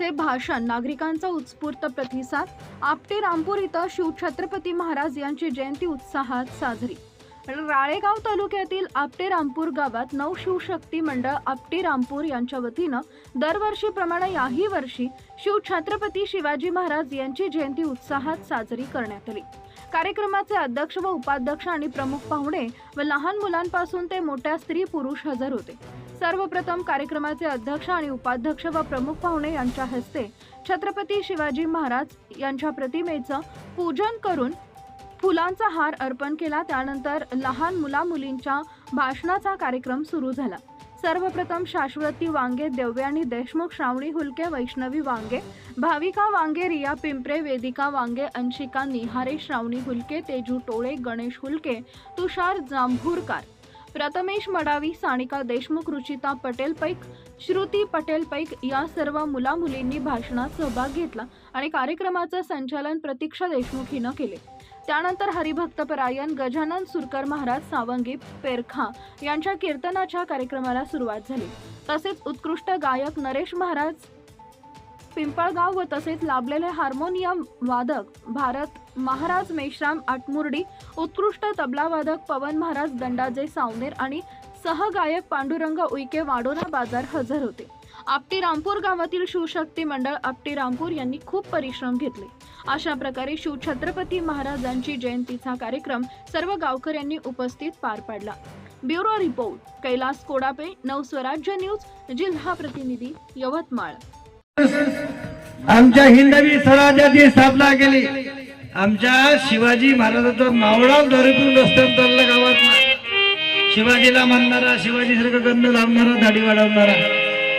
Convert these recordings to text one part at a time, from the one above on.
मुला भाषण नागरिकांचा उत्स्फूर्त प्रतिसाद आपटे रामपूर इथं शिवछत्रपती महाराज यांची जयंती उत्साहात साजरी. राळेगाव तालुक्यातील आपटे रामपूर गावात नऊ शिवशक्ती मंडळ आपटे रामपूर यांच्या वतीनं दरवर्षीप्रमाणे याही वर्षी शिवछत्रपती शिवाजी महाराज यांची जयंती उत्साहात साजरी करण्यात आली. कार्यक्रमाचे अध्यक्ष व उपाध्यक्ष आणि प्रमुख पाहुणे व लहान मुलांपासून ते मोठ्या स्त्री पुरुष हजर होते. सर्वप्रथम कार्यक्रमाचे अध्यक्ष आणि उपाध्यक्ष व प्रमुख पाहुणे यांच्या हस्ते छत्रपती शिवाजी महाराज यांच्या प्रतिमेचं पूजन करून फुलांचा हार अर्पण केला. त्यानंतर लहान मुला मुलींच्या भाषणाचा कार्यक्रम सुरू झाला. सर्वप्रथम शाश्वती वांगे देवयानी देशमुख श्रावणी हुलके वैष्णवी वांगे भाविका वांगे रिया पिंपरे वेदिका वांगे अंशिका निहारे श्रावणी हुलके तेजू टोळे गणेश हुलके तुषार जांभूरकार प्रथमेश मडावी सानिका देशमुख रुचिता पटेल पैक श्रुती पटेल पैक या सर्व मुला मुलींनी भाषणात सहभाग घेतला आणि कार्यक्रमाचं संचालन प्रतीक्षा देशमुख हिनं केले. त्यानंतर हरिभक्तपरायण गजानन सुरकर महाराज सावंगी पेरखा यांच्या कीर्तनाच्या कार्यक्रमाला सुरुवात झाली. तसेच उत्कृष्ट गायक नरेश महाराज पिंपळगाव व तसेच लाभलेले हार्मोनियम वादक भारत महाराज मेश्राम आटमुर्डी उत्कृष्ट तबलावादक पवन महाराज दंडाजे सावनेर आणि सहगायक पांडुरंग उईके वाडोरा बाजार हजर होते. आपटी रामपूर गावातील शिवशक्ती मंडळ आपटी रामपूर यांनी खूप परिश्रम घेतले. अशा प्रकारे शिव छत्रपती महाराजांची जयंतीचा कार्यक्रम सर्व गावकऱ्यांनी उपस्थित पार पाडला. Bureau report Kailas Kodape Navswarajya news जिल्हा प्रतिनिधी यवतमाळ. आमच्या हिंदवी स्वराज्याची स्थापना केली. आमच्या शिवाजी महाराजांचा मावळा दरीतून रस्त्यात गावात. शिवाजीला म्हणणारा शिवाजी सारखं गंध लावणारा दाढी वाढवणारा.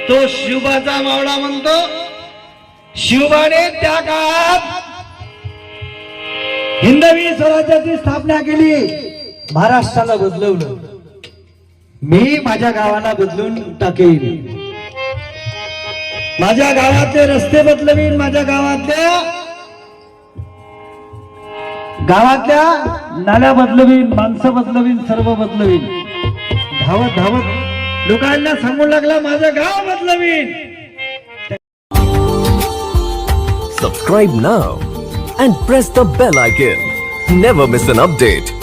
तो शिवबाचा मावळा म्हणतो. शिवबाने त्या काळात हिंदवी स्वराज्याची स्थापना केली. महाराष्ट्राला बदलवलं. मी माझ्या गावाला बदलून टाकेन. माझ्या गावातले रस्ते बदलवीन माझ्या गावातल्या गावातल्या नाल्या बदलवीन माणसं बदलवीन सर्व बदलवीन. धावत धावत लोकांना सांगू लागला माझं गाव बदलवीन. सबस्क्राईब ना and press the bell icon never miss an update